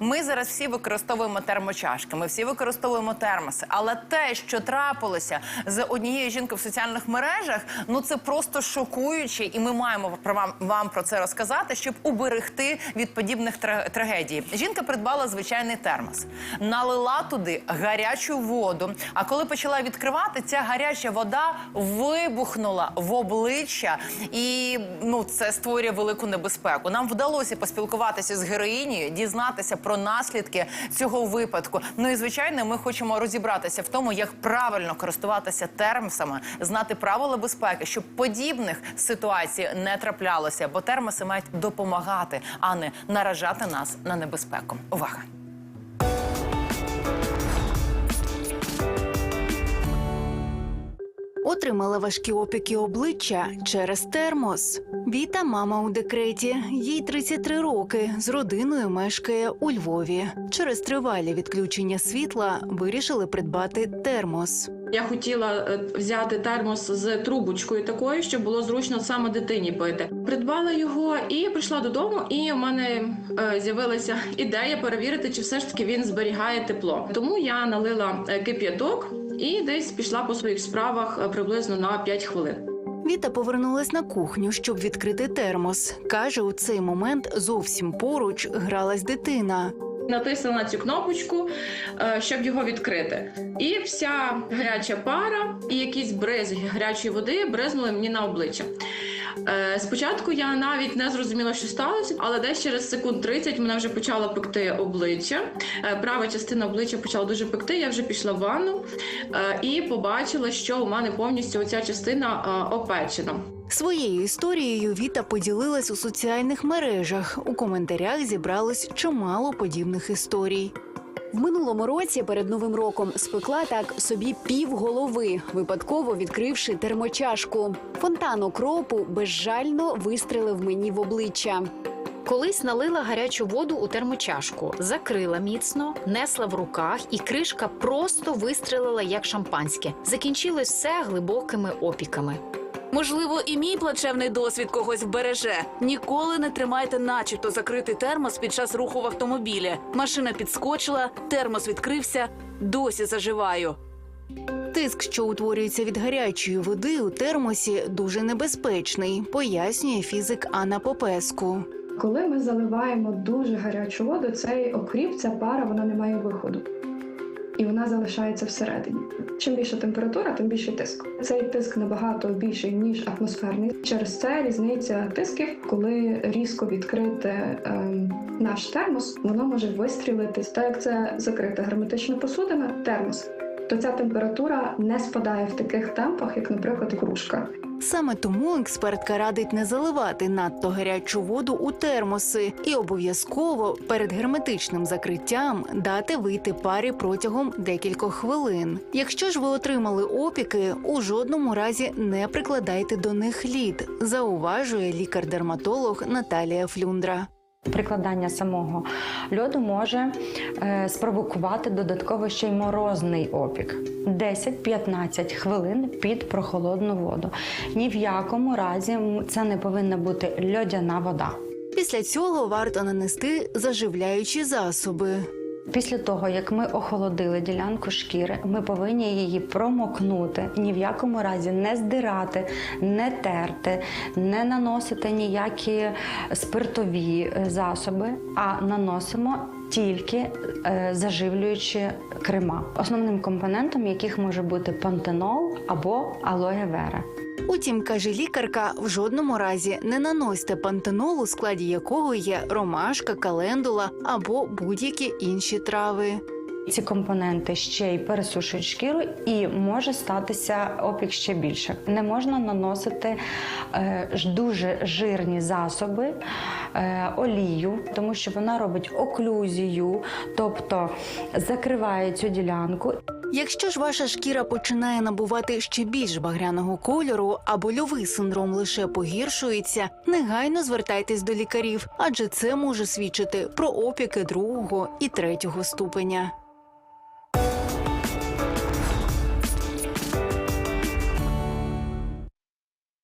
Ми зараз всі використовуємо термочашки, ми всі використовуємо термоси. Але те, що трапилося з однією жінкою в соціальних мережах, ну це просто шокуюче, і ми маємо про вам, вам про це розказати, щоб уберегти від подібних тра- трагедій. Жінка придбала звичайний термос, налила туди гарячу воду. А коли почала відкривати, ця гаряча вода вибухнула в обличчя, і ну це створює велику небезпеку. Нам вдалося поспілкуватися з героїнею, дізнатися про наслідки цього випадку. Ну і звичайно, ми хочемо розібратися в тому, як правильно користуватися термосами, знати правила безпеки, щоб подібних ситуацій не траплялося, бо термоси мають допомагати, а не наражати нас на небезпеку. Увага! Отримала важкі опіки обличчя через термос. Віта мама у декреті. Їй 33 роки. З родиною мешкає у Львові. Через тривалі відключення світла вирішили придбати термос. Я хотіла е, взяти термос з трубочкою такою, щоб було зручно саме дитині пити. Придбала його і прийшла додому. І в мене е, з'явилася ідея перевірити, чи все ж таки він зберігає тепло. Тому я налила е, кип'яток і десь пішла по своїх справах е, приблизно на 5 хвилин. Віта повернулась на кухню, щоб відкрити термос. Каже, у цей момент зовсім поруч гралась дитина. Натисла на цю кнопочку, е, щоб його відкрити. І вся гаряча пара і якісь бризги гарячої води бризнули мені на обличчя. Е, Спочатку я навіть не зрозуміла, що сталося, але десь через секунд 30 мене вже почало пекти обличчя. Е, Права частина обличчя почала дуже пекти. Я вже пішла в ванну е, і побачила, що у мене повністю оця частина опечена. Своєю історією Віта поділилась у соціальних мережах. У коментарях зібралось чимало подібних історій. В минулому році перед новим роком спекла так собі пів голови, випадково відкривши термочашку. Фонтан окропу безжально вистрелив мені в обличчя. Колись налила гарячу воду у термочашку, закрила міцно, несла в руках, і кришка просто вистрелила як шампанське. Закінчилось все глибокими опіками. Можливо, і мій плачевний досвід когось вбереже. Ніколи не тримайте начебто закритий термос під час руху в автомобілі. Машина підскочила, термос відкрився, досі заживаю. Тиск, що утворюється від гарячої води у термосі, дуже небезпечний, пояснює фізик Анна Попеску. Коли ми заливаємо дуже гарячу воду, цей окріп, ця пара, вона не має виходу. І вона залишається всередині. Чим більша температура, тим більший тиск. Цей тиск набагато більший, ніж атмосферний. Через це різниця тисків, коли різко відкрити ем, наш термос, воно може вистрілитись. Так як це закрита герметична посудина, термос, то ця температура не спадає в таких темпах, як, наприклад, кружка. Саме тому експертка радить не заливати надто гарячу воду у термоси і обов'язково перед герметичним закриттям дати вийти парі протягом декількох хвилин. Якщо ж ви отримали опіки, у жодному разі не прикладайте до них лід, зауважує лікар-дерматолог Наталія Флюндра. Прикладання самого льоду може е, спровокувати додатково ще й морозний опік. 10-15 хвилин під прохолодну воду. Ні в якому разі це не повинна бути льодяна вода. Після цього варто нанести заживляючі засоби. Після того, як ми охолодили ділянку шкіри, ми повинні її промокнути, ні в якому разі не здирати, не терти, не наносити ніякі спиртові е, засоби, а наносимо тільки е, заживлюючі крема, основним компонентом яких може бути пантенол або алоє вера. Утім, каже лікарка, в жодному разі не наносьте пантенол, у складі якого є ромашка, календула або будь-які інші трави. Ці компоненти ще й пересушують шкіру, і може статися опік ще більше. Не можна наносити е, дуже жирні засоби, е, олію, тому що вона робить оклюзію, тобто закриває цю ділянку. Якщо ж ваша шкіра починає набувати ще більш багряного кольору, а больовий синдром лише погіршується, негайно звертайтесь до лікарів, адже це може свідчити про опіки другого і третього ступеня.